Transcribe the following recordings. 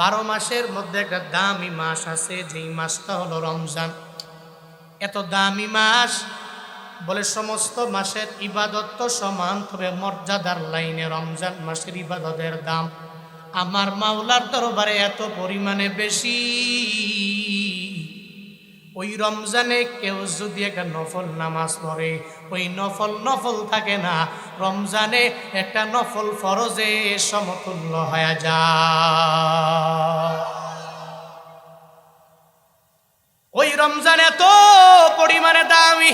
বারো মাসের মধ্যে একটা দামি মাস আছে, যেই মাসটা হলো রমজান। এত দামি মাস বলে সমস্ত মাসের ইবাদত তো সমান, তবে মর্যাদার লাইনে রমজান মাসের ইবাদতের দাম। আমার মাওলার দরবারে এত পরিমাণে বেশি। ওই রমজানে কেউ যদি একটা নফল নামাজ পড়ে, ওই নফল নফল থাকে না। রমজানে একটা নফল ফরজে সমতুল্য হয়ে যায়। ওই রমজান এত পরিমাণে দামি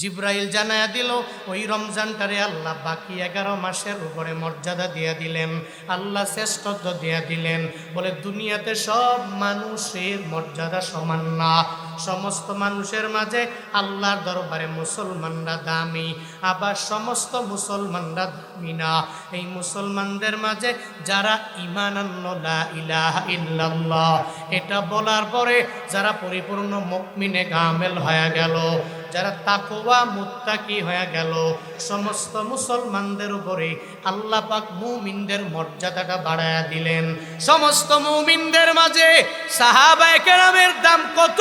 জিব্রাইল জানায়া দিল, ওই রমজানটারে আল্লাহ বাকি এগারো মাসের উপরে মর্যাদা দিয়ে দিলেন, আল্লাহ শ্রেষ্ঠত্ব দিয়ে দিলেন। বলে, দুনিয়াতে সব মানুষের মর্যাদা সমান না। সমস্ত মানুষের মাঝে আল্লাহর দরবারে মুসলমানরা দামি, আবার সমস্ত মুসলমানরা দামি না। এই মুসলমানদের মাঝে যারা ইমান ইল্লাল্লাহ, এটা বলার পরে যারা পরিপূর্ণ মুকমিনে গামেল হয়ে গেল। যারা তাকওয়া মুত্তাকি হয়ে গেল, সমস্ত মুসলমানদের উপরে আল্লাহ পাক মুমিনদের মর্যাদাটা বাড়ায়া দিলেন। সমস্ত মুমিনদের মাঝে সাহাবায়ে কেরামের দাম কত?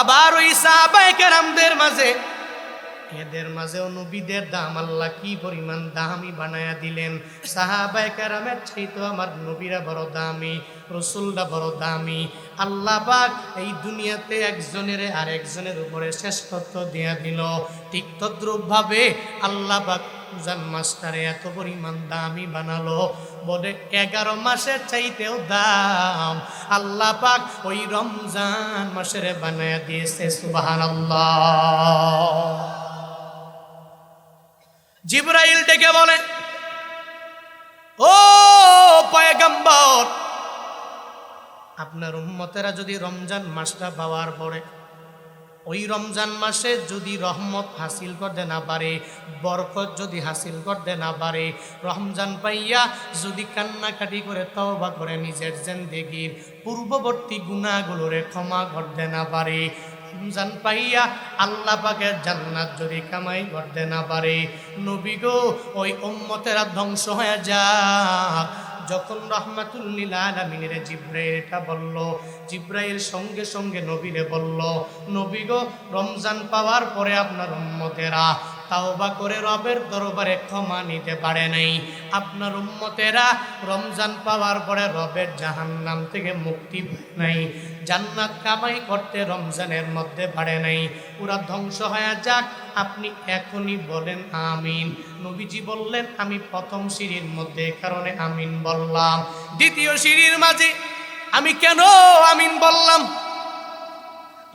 আবার ওই সাহাবায়ে কেরামদের মাঝে এদের মাঝেও নবীদের দাম, আল্লাহ কি পরিমাণ দামি বানায়া দিলেন? সাহাবায়ে কেরামের চাইতো আমার নবীরা বড় দামি, রসুলরা বড় দামি। আল্লাহ পাক এই দুনিয়াতে একজনের আর একজনের উপরে শ্রেষ্ঠত্ব দিয়া দিল। ঠিক তদ্রুপভাবে আল্লাহ পাক রমজান মাসটারে এত পরিমাণ দামি বানালো। বলে এগারো মাসের চাইতেও দাম। আল্লাহ পাক ওই রমজান মাসের বানায়া দিয়েছে সুবাহান জিব্রাইল ডেকে বলে, ও পয়গম্বর, আপনার উম্মতেরা যদি রমজান মাসটা পাওয়ার পরে ওই রমজান মাসে যদি রহমত হাসিল করতে না পারে, বরকত যদি হাসিল করতে না পারে, রমজান পাইয়া যদি কান্নাকাটি করে, তওবা করে, নিজের জেন্দেগির পূর্ববর্তী গুণাগুলোরে ক্ষমা করতে না পারে রমজান পাইয়া আল্লাহ পাকের জান্নাত যদি কামাই করতে না পারে, নবী গো, ওই উম্মতেরা ধ্বংস হয়ে যাক। যখন রহমাতুল্লিল আলমিনের জিব্রাইল এটা বলল, জিব্রাইল সঙ্গে সঙ্গে নবীরে বলল, নবী গো, রমজান পাওয়ার পরে আপনার উম্মতেরা তাওবা করে রবের দরবারে ক্ষমা নিতে পারে নাই। আপনার উম্মতেরা রমজান পাওয়ার পরে রবের জাহান্নাম থেকে মুক্তি পায় নাই। জান্নাত কামাই করতে রমজানের মধ্যে পারে নাই। পুরা ধ্বংস হয়ে যাক, আপনি এখনই বলেন আমিন। নবীজি বললেন, আমি প্রথম সিঁড়ির মধ্যে কারণে আমিন বললাম। দ্বিতীয় সিঁড়ির মাঝে আমি কেন আমিন বললাম?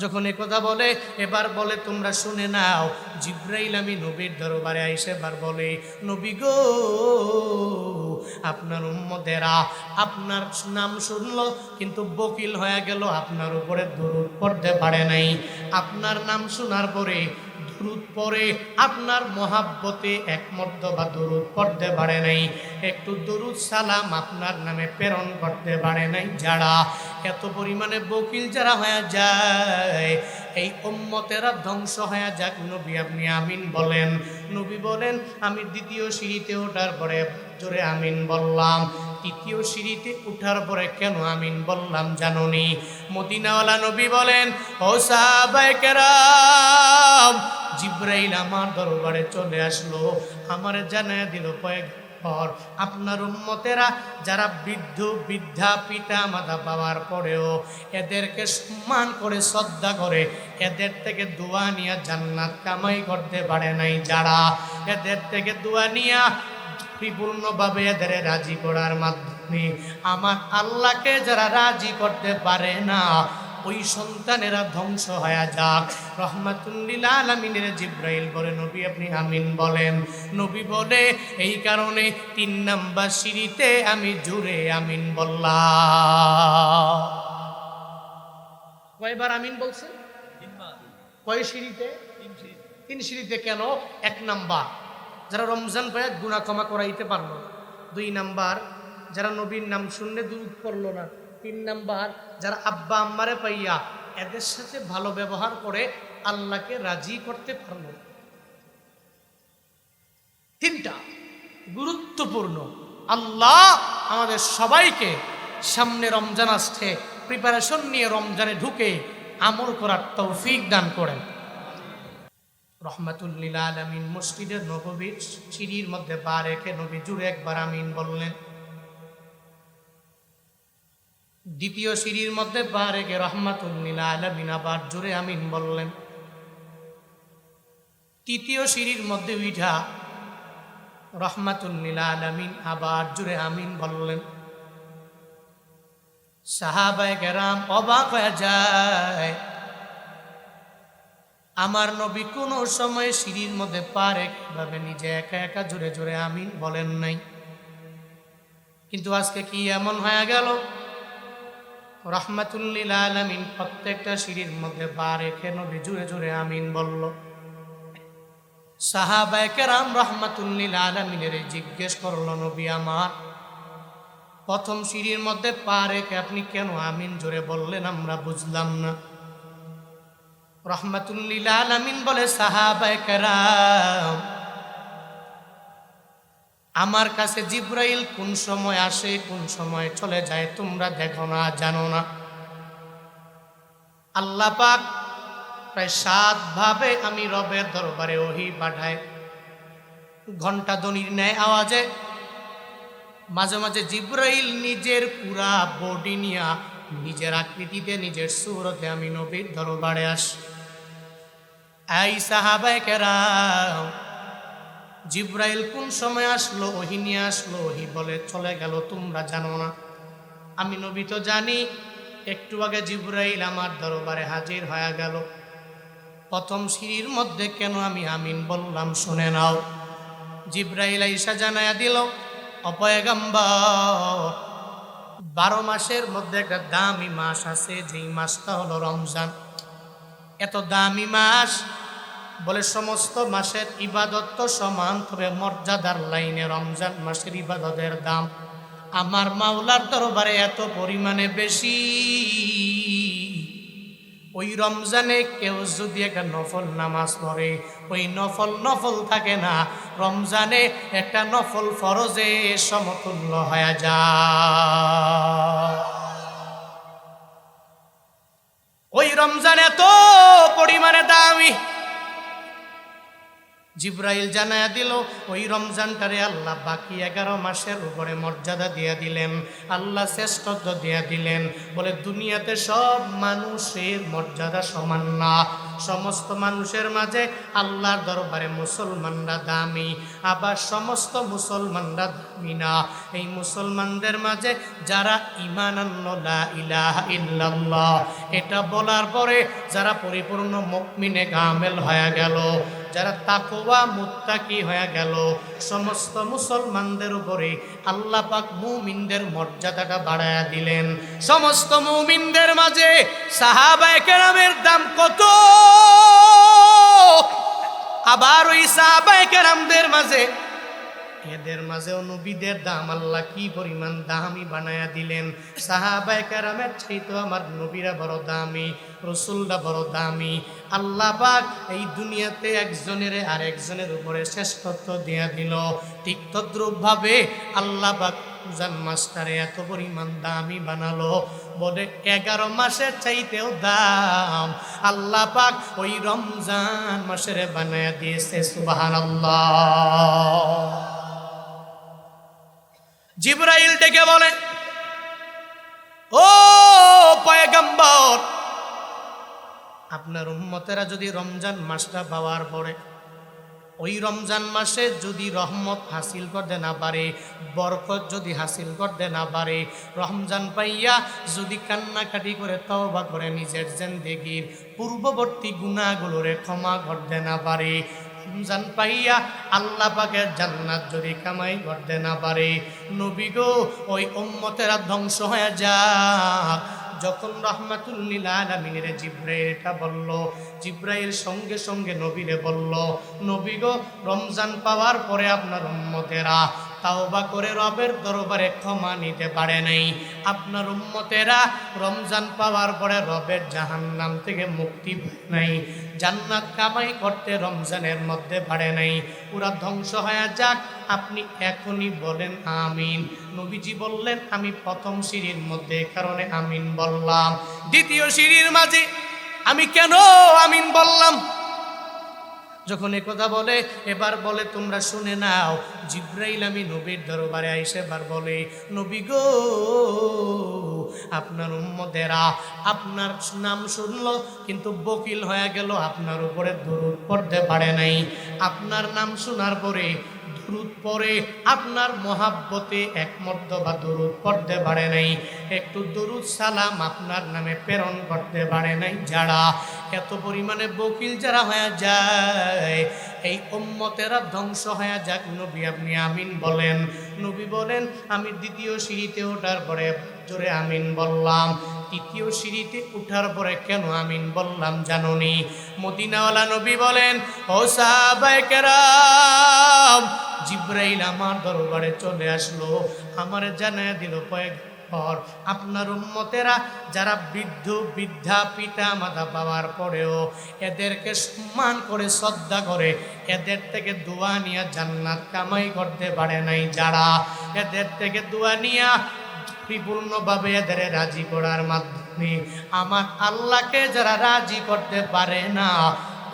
যখন কথা বলে, এবার বলে, তোমরা শুনে নাও, জিব্রাইল আমি নবীর দরবারে আইসে এবার বলে, নবী গো, আপনার উম্মদেরা আপনার নাম শুনল, কিন্তু বকিল হয়ে গেল, আপনার উপরে দূর পড়তে পারে নাই। আপনার নাম শোনার পরে দরুদ পরে আপনার মহাব্বতে এক বা দরুদ পড়তে পারে নাই। একটু দরুদ সালাম আপনার নামে প্রেরণ করতে পারে নাই। যারা এত পরিমাণে বকিল যারা হয়ে যায়, এই উম্মতেরা ধ্বংস হয়ে যাক নবী আপনি আমিন বলেন। নবী বলেন, আমি দ্বিতীয় সিঁড়িতে ওঠার পরে জোরে আমিন বললাম। তৃতীয় সিঁড়িতে উঠার পরে কেন আমিন বললাম জাননি। মদিনাওয়ালা নবী বলেন, ও সাহাবাইকেরাম জিব্রাইল আমার দরবারে চলে আসলো, আমার জানায় দিল কয়েক পর আপনার উম্মতেরা যারা বৃদ্ধ, বৃদ্ধা পিতা, মাতা পাওয়ার পরেও এদেরকে সম্মান করে, শ্রদ্ধা করে, এদের থেকে দোয়া নিয়ে জান্নাত কামাই করতে পারে নাই যারা। এদের থেকে দোয়া নিয়া পরিপূর্ণভাবে এদের রাজি করার মাধ্যমে আমার আল্লাহকে যারা রাজি করতে পারে না ওই সন্তানেরা ধ্বংস হয়ে যাক। রহমাতুল্লিল আলমিনের জিব্রাইল বলে নবী আপনি আমিন বলেন। নবী বলে এই কারণে তিন নাম্বার সিঁড়িতে আমি জুড়ে আমিন বললাম। কয়বার আমিন বলছে? কয় সিঁড়িতে? তিন সিঁড়িতে কেন? এক নাম্বার। যারা রমজান পায় গুণা ক্ষমা করাইতে পারল দুই নাম্বার যারা নবীর নাম শুনলে দূর করল না। তিন নাম্বার, যারা আব্বা আম্মারে পাইয়া এদের সাথে ভালো ব্যবহার করে আল্লাহকে রাজি করতে পারল। তিনটা, গুরুত্বপূর্ণ। আল্লাহ আমাদের সবাইকে সামনে রমজান আসছে প্রিপারেশন নিয়ে রমজানে ঢুকে আমল করার তৌফিক দান করেন। রহমাতুল্লিল আলমিন মসজিদের নববীর সিঁড়ির মধ্যে পা রেখে নবী জুড়ে একবার আমিন বললেন। দ্বিতীয় সিঁড়ির মধ্যে পা রেখে রহমাতুল্লিল আলমিন জুড়ে আমিন বললেন। তৃতীয় সিঁড়ির মধ্যে উঠা রহমাতুল্লিল আলমিন আবার জুড়ে আমিন বললেন। সাহাবায় গেরাম অবাক হয়ে যায়। আমার নবী কোনো সময় সিঁড়ির মধ্যে পারে কীভাবে নিজে একা একা জোরে জোরে আমিন বলেন নাই। কিন্তু আজকে কি এমন হয়ে গেল? রহমাতুল্লিল আলমিন প্রত্যেকটা সিঁড়ির মধ্যে পা রেখে নবী জুড়ে জুড়ে আমিন বলল। সাহাবায় কেরাম রহমাতুল্লিল আলমিনের জিজ্ঞেস করল, নবী আমার, প্রথম সিঁড়ির মধ্যে পা রেখে আপনি কেন আমিন জোরে বললেন? আমরা বুঝলাম না। রহমাতুল্লিল আলমিন বলে, সাহাবায় কেরাম আমার কাছে জিব্রাইল কোন সময় আসে, কোন সময় চলে যায়, তোমরা দেখো না, জানো না। আল্লাহ পাক প্রায় সাত ভাবে আমি রবের দরবারে ওহি পাঠায় ঘণ্টা দনির ন্যায় আওয়াজে। মাঝে মাঝে জিব্রাইল নিজের পুরা বডি নিয়া নিজের আকৃতিতে, নিজের সুরতে আমি নবীর দরবারে আস। এই সাহাবায় কেরাম জিব্রাইল কোন সময় আসলো, ওহি নিয়ে আসলো, ওহি বলে, চলে গেল তোমরা জানো না। আমি নবী তো জানি, একটু আগে জিব্রাইল আমার দরবারে হাজির হয়ে গেল। প্রথম সিঁড়ির মধ্যে কেন আমি আমিন বললাম, শুনে নাও। জিব্রাইল আইসা জানায়া দিল অপয়গম্বর বারো মাসের মধ্যে একটা দামি মাস আছে, যেই মাসটা হলো রমজান। এত দামি মাস বলে সমস্ত মাসের ইবাদত তো সমান, তবে মর্যাদার লাইনে রমজান মাসের ইবাদতের দাম আমার মাওলার দরবারে এত পরিমাণে বেশি। ওই রমজানে কেউ যদি একটা নফল নামাজ পড়ে, ওই নফল নফল থাকে না, রমজানে একটা নফল ফরজে সমতুল্য হয়ে যায়। ওই রমজান এত পরিমাণে দামি জিব্রাইল জানায়া দিল, ওই রমজানটারে আল্লাহ বাকি এগারো মাসের উপরে মর্যাদা দিয়ে দিলেন, আল্লাহ শ্রেষ্ঠত্ব দিয়ে দিলেন। বলে, দুনিয়াতে সব মানুষের মর্যাদা সমান না। সমস্ত মানুষের মাঝে আল্লাহর দরবারে মুসলমানরা দামি, আবার সমস্ত মুসলমানরা দামি না। এই মুসলমানদের মাঝে যারা ইমান ইল্লাল্লাহ, এটা বলার পরে যারা পরিপূর্ণ মুকমিনে গামেল হয়ে গেল। যারা তাকোয়া মুত্তাকি হয়ে গেল, সমস্ত মুসলমানদের উপরে আল্লাহ পাক মুমিনদের মর্যাদাটা বাড়ায়া দিলেন। সমস্ত মুমিনদের মাঝে সাহাবায়ে কেরামের দাম কত? আবার ওই সাহাবায়ে কেরামদের মাঝে এদের মাঝেও নবীদের দাম, আল্লাহ কি পরিমাণ দামি বানায়া দিলেন। সাহাবায় কারামের চাইতো আমার নবীরা বড় দামি, রসুলরা বড় দামি। আল্লাহ পাক এই দুনিয়াতে একজনের আর একজনের উপরে শ্রেষ্ঠত্ব দিয়া দিল। ঠিক তদ্রুপভাবে আল্লাহ পাক রমজান মাসটারে এত পরিমাণ দামি বানালো। বলে এগারো মাসের চাইতেও দাম। আল্লাহ পাক ওই রমজান মাসের বানায়া দিয়েছে সুবাহান জিব্রাইল ডেকে বলে, ও পয়গম্বর আপনার উম্মতেরা যদি রমজান মাসটা পাওয়ার পরে, ওই রমজান মাসে যদি রহমত হাসিল করতে না পারে, বরকত যদি হাসিল করতে না পারে, রমজান পাইয়া যদি কান্নাকাটি করে, তওবা করে নিজের জেন্দেগির পূর্ববর্তী গুণাগুলোরে ক্ষমা করতে না পারে, রমজান পাইয়া আল্লাহ পাকের জান্নাত যদি কামাই করতে না পারে, নবী গো, ওই উম্মতেরা ধ্বংস হয়ে যাক। যখন রহমাতুল্লিল আলমিনের জিব্রাইল এটা বলল, জিব্রাইল সঙ্গে সঙ্গে নবীরে বলল, নবী গো, রমজান পাওয়ার পরে আপনার উম্মতেরা তাওবা করে রবের দরবারে ক্ষমা নিতে পারে নাই। আপনার উম্মতেরা রমজান পাওয়ার পরে রবের জাহান্নাম থেকে মুক্তি নাই। জান্নাত কামাই করতে রমজানের মধ্যে পারে নাই। পুরা ধ্বংস হয়ে যাক, আপনি এখনই বলেন আমিন। নবীজি বললেন, আমি প্রথম সিঁড়ির মধ্যে কারণে আমিন বললাম। দ্বিতীয় সিঁড়ির মাঝে আমি কেন আমিন বললাম? যখন কথা বলে, এবার বলে, তোমরা শুনে নাও, জিব্রাইল আমি নবীর দরবারে আইসে এবার বলে, নবী গো, আপনার উম্মদেরা আপনার নাম শুনল, কিন্তু বকিল হয়ে গেল, আপনার উপরে দূর করতে পারে নাই। আপনার নাম শোনার পরে দরুদ পরে আপনার মহাব্বতে এক মর্তবা দরুদ পড়তে পারে নাই। একটু দরুদ সালাম আপনার নামে প্রেরণ করতে পারে নাই। যারা এত পরিমাণে বকিল যারা হয়ে যায়, এই উম্মতেরা ধ্বংস হয়ে যাক নবী আপনি আমিন বলেন। নবী বলেন, আমি দ্বিতীয় সিঁড়িতে ওঠার পরে জোরে আমিন বললাম। তৃতীয় সিঁড়িতে উঠার পরে কেন আমিন বললাম জাননি। মদিনাওয়ালা নবী বলেন, ও সাহাবাইকেরাম জিব্রাইল আমার দরবারে চলে আসলো। আমার জানায় দিল কয়েক পর আপনার উম্মতেরা যারা বৃদ্ধ, বৃদ্ধা পিতা, মাতা পাওয়ার পরেও এদেরকে সম্মান করে, শ্রদ্ধা করে, এদের থেকে দোয়া নিয়ে জান্নাত কামাই করতে পারে নাই যারা। এদের থেকে দোয়া নিয়া পরিপূর্ণভাবে এদের রাজি করার মাধ্যমে আমার আল্লাহকে যারা রাজি করতে পারে না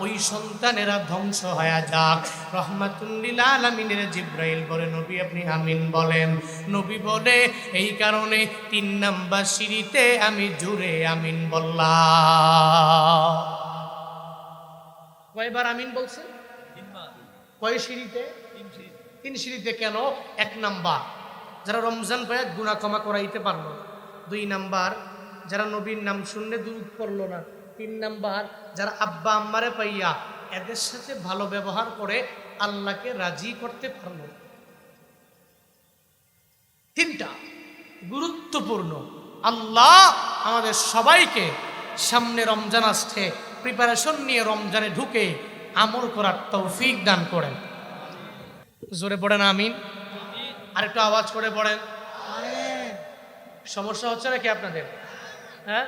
ওই সন্তানেরা ধ্বংস হয়ে যাক। রহমাতুল্লিল আলমিনের জিব্রাইল বলে, নবী আপনি আমিন বলেন। নবী বলে, এই কারণে তিন নাম্বার সিঁড়িতে আমি জুড়ে আমিন বললাম। কয়বার আমিন বলছে? কয় সিঁড়িতে? তিন সিঁড়িতে কেন? এক নাম্বার। যারা রমজান পায় গুণা ক্ষমা করাইতে পারল দুই নাম্বার, যারা নবীর নাম শুনলে দূর করল না। তিন নাম্বার, যারা আব্বা আম্মারে পাইয়া এদের সাথে ভালো ব্যবহার করে আল্লাহকে রাজি করতে পারল তিনটা, গুরুত্বপূর্ণ। আল্লাহ আমাদের সবাইকে সামনে রমজান আসছে প্রিপারেশন নিয়ে রমজানে ঢুকে আমল করার তৌফিক দান করেন। জোরে পড়েন, আমিন। আর একটু আওয়াজ করে পড়েন। সমস্যা হচ্ছে নাকি আপনাদের? হ্যাঁ?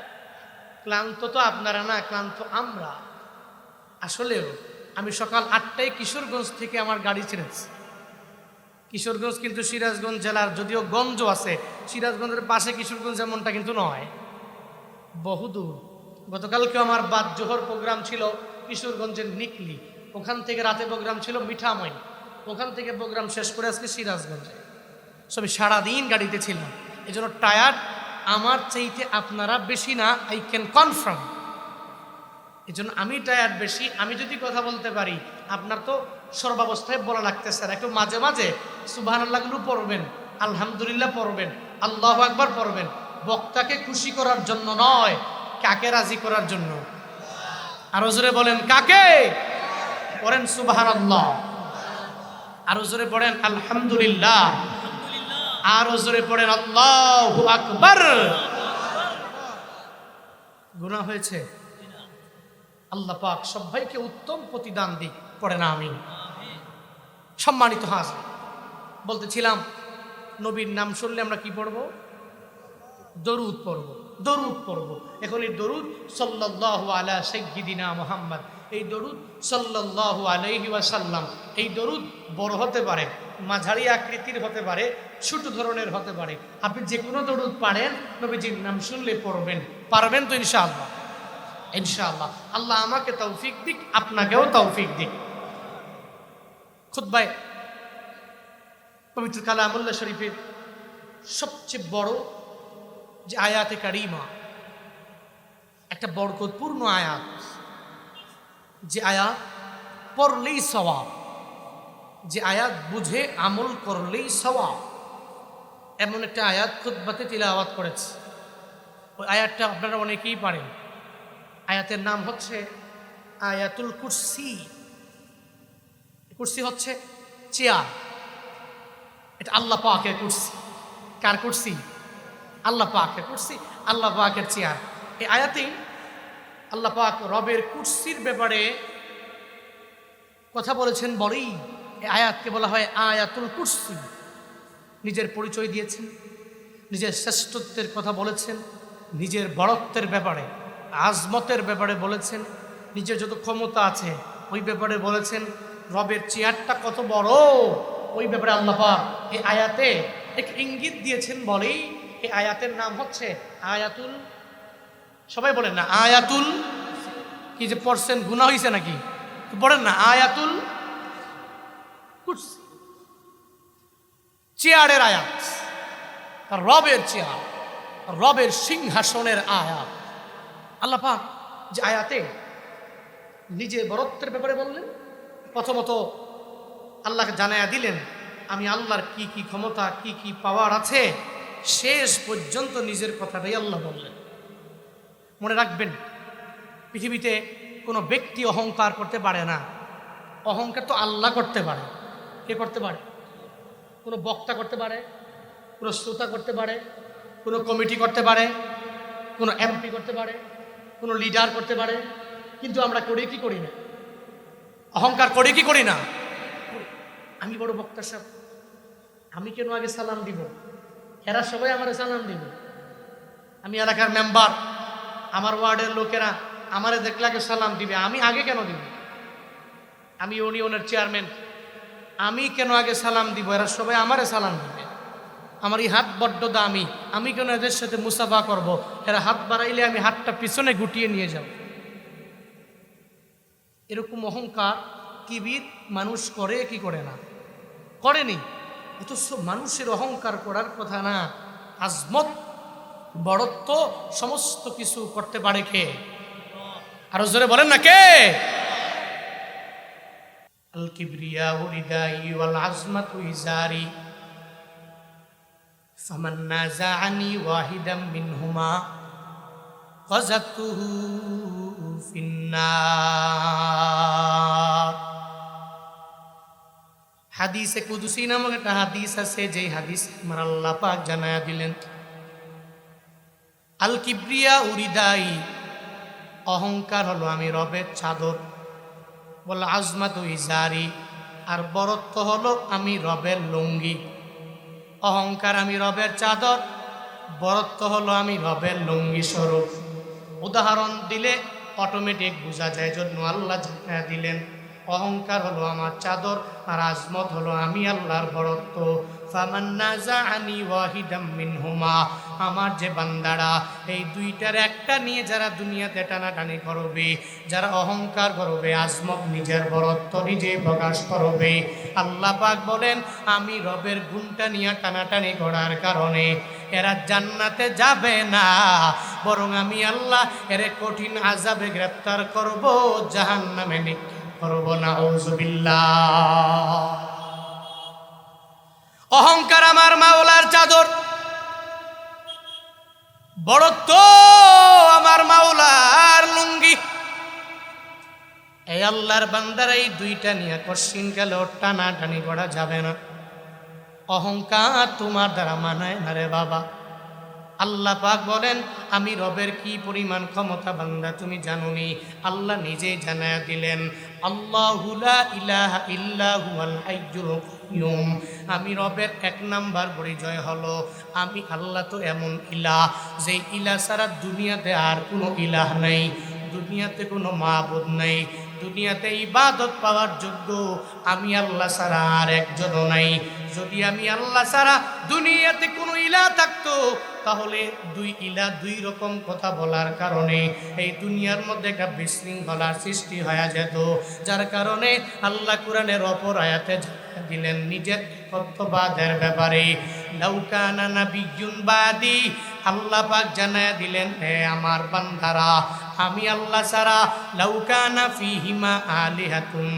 ক্লান্ত তো আপনারা না, ক্লান্ত আমরা। আসলেও আমি সকাল আটটায় কিশোরগঞ্জ থেকে আমার গাড়ি ছেড়েছি। কিশোরগঞ্জ কিন্তু সিরাজগঞ্জ জেলার যদিও গঞ্জ আছে, সিরাজগঞ্জের পাশে কিশোরগঞ্জ এমনটা কিন্তু নয়। বহুদূর গতকালকে আমার বাদ জোহর প্রোগ্রাম ছিল কিশোরগঞ্জের নিকলি। ওখান থেকে রাতে প্রোগ্রাম ছিল মিঠামইন ওখান থেকে প্রোগ্রাম শেষ করে আজকে সিরাজগঞ্জে। সবই সারাদিন গাড়িতে ছিলাম। এই জন্য টায়ার্ড আমার চাইতে আপনারা বেশি না আই ক্যান কনফার্ম এই জন্য আমি টায়ার্ড বেশি, আমি যদি কথা বলতে পারি, আপনার তো সর্বাবস্থায় বলা লাগতেছে আর একটু মাঝে মাঝে সুবাহান আল্লাহগুলো পড়বেন, আলহামদুলিল্লাহ পড়বেন, আল্লাহ একবার পড়বেন। বক্তাকে খুশি করার জন্য নয়, কাকে রাজি করার জন্য? আরও জোরে বলেন, কাকে? পড়েন সুবাহান আল্লাহ আরও জোরে পড়েন, আলহামদুলিল্লাহ। আরও জোরে পড়েন, আল্লাহ আকবর! গুণা হয়েছে। আল্লাহ পাক সবাইকে উত্তম প্রতিদান দিক, পড়ে না আমি। সম্মানিত হাস বলতেছিলাম, নবীর নাম শুনলে আমরা কি পড়ব? দরুদ পড়ব দরুদ পড়ব। এখন এই দরুদ সাল্লাহ আলা সৈয়দিনা মোহাম্মদ, এই দরুদ সাল্লাহ আলাইহি ওয়াসাল্লাম, এই দরুদ বড় হতে পারে। মাঝারি আকৃতির হতে পারে, ছোট ধরনের হতে পারে। আপনি যে কোনো দরুদ পারেন, নবীজির নাম শুনলে পড়বেন। পারবেন তো ইনশাআল্লাহ? ইনশাআল্লাহ। আল্লাহ আমাকে তৌফিক দিক, আপনাকেও তৌফিক দিক। খুদ্বায় পবিত্র কালামুল্লাহ শরীফের সবচেয়ে বড় যে আয়াতে কারিমা, একটা বরকতপূর্ণ আয়াত। যে আয়াত, পড়লেই সওয়াব। যে আয়াত বুঝে আমল করলেই সওয়াব। এমন একটা আয়াত খুদ্বাতে তিলাওয়াত করেছে। ওই আয়াতটা আপনারা অনেকেই পারেন। আয়াতের নাম হচ্ছে আয়াতুল কুরসি। কুরসি হচ্ছে চেয়ার। এটা আল্লাহ পাকের কুরসি। কার কুরসি? আল্লাহ পাকের কুরসি, আল্লাহ পাকের চেয়ার। এই আয়াতেই আল্লাহ পাক রবের কুরসির ব্যাপারে কথা বলেছেন এই আয়াতকে বলা হয় আয়াতুল কুরসি। নিজের পরিচয় দিয়েছেন, নিজের শ্রেষ্ঠত্বের কথা বলেছেন, নিজের বড়ত্বের ব্যাপারে, আজমতের ব্যাপারে বলেছেন, নিজের যত ক্ষমতা আছে ওই ব্যাপারে বলেছেন, রবের চেয়ারটা কত বড়, ওই ব্যাপারে আল্লাপা এই আয়াতে এক ইঙ্গিত দিয়েছেন বলেই এই আয়াতের নাম হচ্ছে আয়াতুল, সবাই বলেন না, আয়াতুল, কি যে পড়ছেন গুণা হয়েছে নাকি? বলেন না, আয়াতুল কুরসি চেয়ারের আয়াত রবের চেয়ার রবের সিংহাসনের আয়াত আল্লাহ পাক যে আয়াতে নিজের বরত্বের ব্যাপারে বললেন। প্রথমত আল্লাহকে জানায়া দিলেন, আমি আল্লাহর কি কি ক্ষমতা, কি কি পাওয়ার আছে, শেষ পর্যন্ত নিজের কথাটাই আল্লাহ বললেন। মনে রাখবেন, পৃথিবীতে কোনো ব্যক্তি অহংকার করতে পারে না। অহংকার তো আল্লাহ করতে পারে। কে করতে পারে? কোনো বক্তা করতে পারে, কোনো শ্রোতা করতে পারে, কোনো কমিটি করতে পারে, কোনো এমপি করতে পারে, কোনো লিডার করতে পারে। কিন্তু আমরা করে কি করি না? অহংকার করে কি করি না? আমি বড় বক্তা সাহেব। আমি কেন আগে সালাম দিব? এরা সবাই আমার সালাম দিব। আমি এলাকার মেম্বার, আমার ওয়ার্ডের লোকেরা আমারে দেখলে আগে সালাম দিবে। আমি আগে কেন দিব? আমি ইউনিয়নের চেয়ারম্যান আমি কেন আগে সালাম দিব? এরা সবাই আমারে সালাম দিবে। আমার এই হাত বড্ড দামি। আমি কেন এদের সাথে মুসাফা করব। এরা হাত বাড়াইলে আমি হাতটা পিছনে গুটিয়ে নিয়ে যাব। এরকম অহংকার কিবির মানুষ করে কি করে না? করেনি অথচ মানুষের অহংকার করার কথা না। আজমত, বড়ত্ব, সমস্ত কিছু করতে পারে কে? আরও জোরে বলেন না কে? আল কিবরিয়া উরিদাই ওয়াল আজমাতু ইজারি ফামান নাযাআনি ওয়াহিদাম মিনহুমা قذفته في النار হাদিসে কুদুসি নামক একটা হাদিস আছে যেই হাদিস আমার আল্লাহ পাক জানায়া দিলেন আল কিবরিয়া উরিদাই অহংকার হলো আমি রবের চাদর বলে, আজমাত ইজারি। আর বরত্ব হলো, আমি রবের লুঙ্গি। অহংকার, আমি রবের চাদর। বরত্ব হলো, আমি রবের লুঙ্গি স্বরূপ। উদাহরণ দিলে অটোমেটিক বোঝা যায়, জন্য আল্লাহ দিলেন। অহংকার হলো, আমার চাদর। আর আজমত হলো, আমি আল্লাহর বরত্ব। ফামান্নাজাআনি ওয়াহিদাম মিনহুমা। আমার যে বান্দারা, এই দুইটার একটা নিয়ে যারা দুনিয়াতে টানাটানি করবে, যারা অহংকার করবে, আজমত নিজের বরত্ব নিজে প্রকাশ করবে। আল্লাহ পাক বলেন, আমি রবের গুণটা নিয়ে টানাটানি করার কারণে এরা জান্নাতে যাবে না, বরং আমি আল্লাহ এর কঠিন আজাবে গ্রেপ্তার করব, জাহান্নামে নিক্ষেপ করব না অহংকার আমার মাওলার চাদর বড়ত্ব আমার মাওলার লুঙ্গি। এই আল্লাহর বান্দার এই দুইটা নিয়ে কশিন গেল, টানা টানি করা যাবে না। অহংকার তোমার দ্বারা মানায় না রে বাবা। আল্লাহ পাক বলেন, আমি রবের কি পরিমাণ ক্ষমতা বান্দা তুমি জানুনি? আল্লাহ নিজেই জানায়া দিলেন আমি রবের এক নাম্বার পরিচয় হলো, আমি আল্লাহ তো এমন ইলাহ, যে ইলা ছাড়া দুনিয়াতে আর কোনো ইলাহ নাই, দুনিয়াতে কোনো মাহবুদ নাই, দুনিয়াতে ইবাদত পাওয়ার যোগ্য আমি আল্লাহ ছাড়া আর একজনও নাই। যদি আমি আল্লাহ ছাড়া দুনিয়াতে কোনো ইলা থাকতো তাহলে দুই ইলা দুই রকম কথা বলার কারণে এই দুনিয়ার মধ্যে একটা বিশৃঙ্খলার সৃষ্টি হয়ে যেত। যার কারণে আল্লাহ কোরআনের অপর আয়াতে দিলেন নিজের কর্তব্যের ব্যাপারে লাউকানা নাবিয়ুন বাদি আল্লাহ পাক জানায় দিলেন, হে আমার বান্দারা, আমি আল্লাহ ছাড়া লাউকানা ফিহিমা আলিহাতুন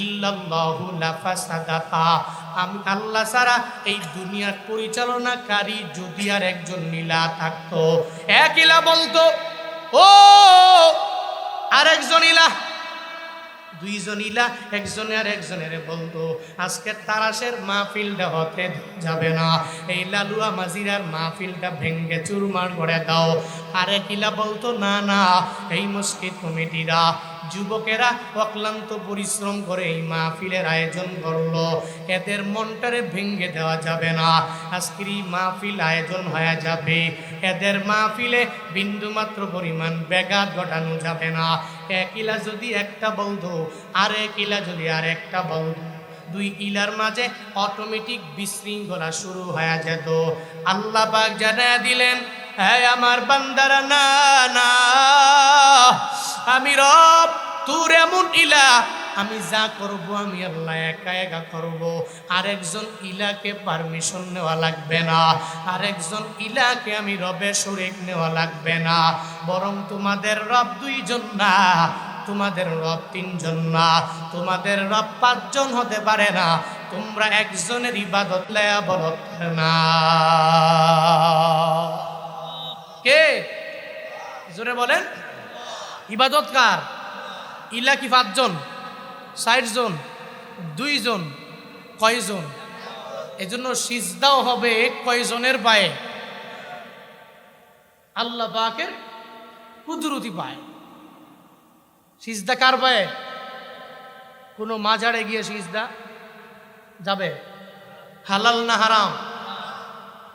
ইল্লাল্লাহু লাফাসাদাতা আমি আল্লাহ ছাড়া এই দুনিয়ার পরিচালনাকারী যদি আর একজন নীলা থাকতো। এক ইলা বলতো, ও, আরেকজন ইলা। দুইজন ইলা, একজনে আর একজনের বলতো, আজকে তারাশের মাহফিলটা হতে যাবে না। এই লালুয়া মাজিরার মাহফিলটা ভেঙ্গে চুরমার করে দাও। আরেক ইলা বলতো, না না, এই মসজিদ কমিটিরা যুবকেরা অক্লান্ত পরিশ্রম করে এই মাহফিলের আয়োজন করল। এদের মনটারে ভেঙে দেওয়া যাবে না। আজকের এই মাহফিল আয়োজন হয়ে যাবে। এদের মাহফিলে বিন্দুমাত্র পরিমাণ ব্যাঘাত ঘটানো যাবে না। এক ইলা যদি একটা বৌদ্ধ, আর এক ইলা যদি আর একটা বৌদ্ধ। দুই ইলার মাঝে অটোমেটিক বিশৃঙ্খলা শুরু হয়ে যেত। আল্লাহ পাক জানা দিলেন হ্যাঁ আমার বান্দারা, না না। আমি রব, তোর এমন ইলা আমি যা করব, আমি আল্লাহ একা একা করব। আরেকজন ইলাকে পারমিশন নেওয়া লাগবে না। আরেকজন ইলাকে আমি রবের শরিক নেওয়া লাগবে না। বরং তোমাদের রব দুইজন না, তোমাদের রব তিনজন না। তোমাদের রব পাঁচজন হতে পারে না। তোমরা একজনের ইবাদত লেয়া বলো না। কে? জোরে বলেন। ইবাদত কার? ইলা কি পাঁচজন ষাট জন দুইজন, কয়জন? এজন্য সিজদাও হবে কয়জনের পায়ে? আল্লাহ পাকের কুদরতি পায়। সিজদা কার পায়ে? কোনো মাঝারে গিয়ে সিজদা যাবে? হালাল না হারাম?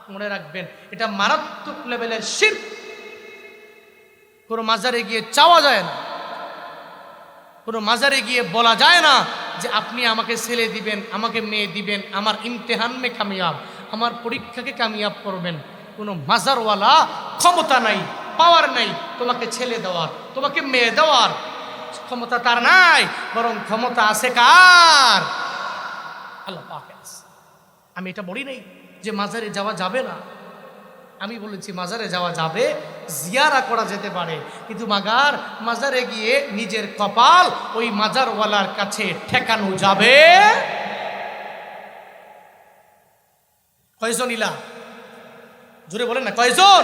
মনে রাখবেন, এটা মারাত্মক লেভেলের শির কোনো মাজারে গিয়ে চাওয়া যায় না। কোনো মাজারে গিয়ে বলা যায় না যে আপনি আমাকে ছেলে দিবেন, আমাকে মেয়ে দিবেন, আমার ইমতেহান মে কামিয়াব, আমার পরীক্ষাকে কামিয়াব করবেন। কোনো মাজারওয়ালা ক্ষমতা নাই পাওয়ার নাই, তোমাকে ছেলে দেওয়ার, তোমাকে মেয়ে দেওয়ার। ক্ষমতা তার নাই, বরং ক্ষমতা আছে কার? আল্লাহ আমি এটা বলি নাই যে মাজারে যাওয়া যাবে না। আমি বলেছি, মাজারে যাওয়া যাবে, জিয়ারা করা যেতে পারে। কিন্তু মাগার, মাজারে গিয়ে নিজের কপাল ওই মাজারওয়ালার কাছে ঠেকানো যাবে? কয়জন ইলা? জোরে বলেন না, কয়জন?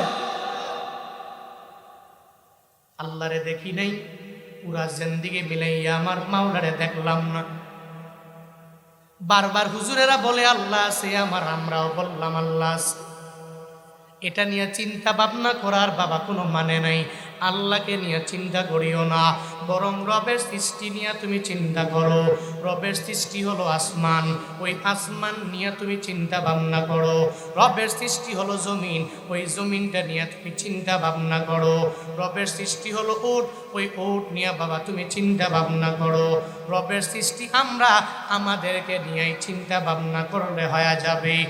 আল্লাহরে দেখি নাই, পুরা জিন্দিগি মিলাইয়া আমার মাওলারে দেখলাম না। বারবার হুজুরেরা বলে, আল্লাহ আছে, আমার আমরাও বললাম, আল্লাহ আছে। এটা নিয়ে চিন্তা ভাবনা করার বাবা কোনো মানে নাই। আল্লাহকে নিয়ে চিন্তা করিও না। বরং রবের সৃষ্টি নিয়ে তুমি চিন্তা করো। রবের সৃষ্টি হলো আসমান। ওই আসমান নিয়ে তুমি চিন্তা ভাবনা করো। রবের সৃষ্টি হলো জমিন। ওই জমিনটা নিয়ে তুমি চিন্তা ভাবনা করো। রবের সৃষ্টি হলো উট। ওই উট নিয়ে বাবা তুমি চিন্তা ভাবনা করো। রবের সৃষ্টি আমরা আমাদেরকে নিয়ে চিন্তা ভাবনা করলে হয়ে যাবে।